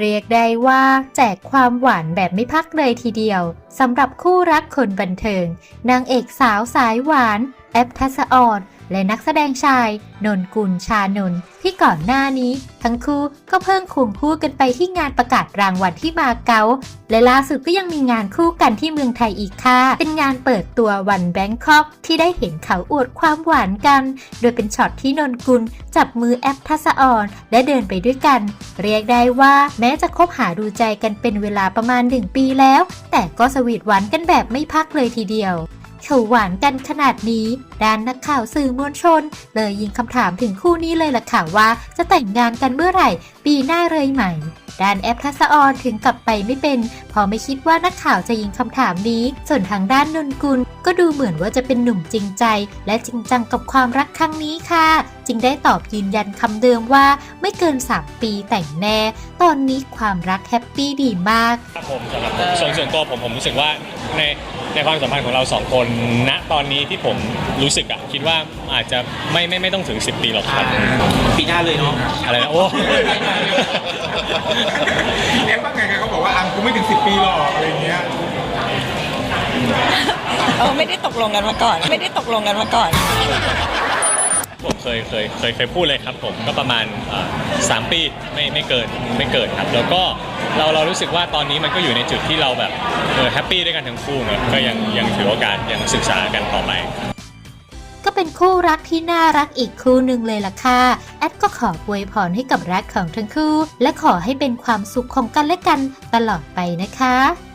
เรียกได้ว่าแจกความหวานแบบไม่พักเลยทีเดียวสำหรับคู่รักคนบันเทิง นางเอกสาวสายหวานแอปทัศออนและนักแสดงชายนนกุลชานนที่ก่อนหน้านี้ ทั้งคู่ก็เพิ่งควงคู่กันไปที่งานประกาศรางวัลที่มาเก๊าและล่าสุดก็ยังมีงานคู่กันที่เมืองไทยอีกค่ะ เป็นงานเปิดตัววันแบงคอกที่ได้เห็นเขาอวดความหวานกัน โดยเป็นช็อตที่นนกุลจับมือแอปทัศออนและเดินไปด้วยกัน เรียกได้ว่าแม้จะคบหาดูใจกันเป็นเวลาประมาณหนึ่งปีแล้ว แต่ก็สวีทหวานกันแบบไม่พักเลยทีเดียว เขาหวานกันขนาดนี้ ด้านนักข่าวสื่อมวลชน เลยยิงคำถามถึงคู่นี้เลยล่ะค่ะว่า จะแต่งงานกันเมื่อไหร่ ปีหน้าเลยไหม ด้านแอปทัศออนถึงกลับไปไม่เป็นเพอไม่คิดว่านักข่าวจะยิงคำถามนี้ ส่วนทางด้านนนกุล ก็ดูเหมือนว่าจะเป็นหนุ่มจริงใจ และจริงจังกับความรักครั้งนี้ค่ะ จึงได้ตอบยืนยันคำเดิมว่าไม่เกิน 3 ปีแต่งแน่ ตอนนี้ความรักแฮปปี้ดีมาก ครับผมสำหรับผมส่วนส่วนตัวผมผมรู้สึกว่าในในความสัมพันธ์ของเราสองคนณตอนนี้ที่ผมรู้สึกอะคิดว่าอาจจะไม่ไม่ไม่ต้องถึง 10 ปีหรอกครับ ปีหน้าเลยเนาะอะไรนะโอ้ เอ็มว่าไงเขาบอกว่าอัมกูไม่ถึง10ปีหรอกอะไรเงี้ยเออไม่ได้ตกลงกันมาก่อน ไม่ได้ตกลงกันมาก่อน ผมเคยเคยเคยเคยพูดเลยครับผมก็ประมาณเอ่อสามปีไม่ไม่เกินไม่เกินครับ แล้วก็เราเรารู้สึกว่าตอนนี้มันก็อยู่ในจุดที่เราแบบเออแฮปปี้ด้วยกันทั้งคู่เนอะก็ยังยังถือโอกาสยังศึกษากันต่อไป ก็เป็นคู่รักที่น่ารักอีกคู่หนึ่งเลยล่ะค่ะ แอดก็ขออวยพรให้กับรักของทั้งคู่ และขอให้เป็นความสุขของกันและกันตลอดไปนะคะ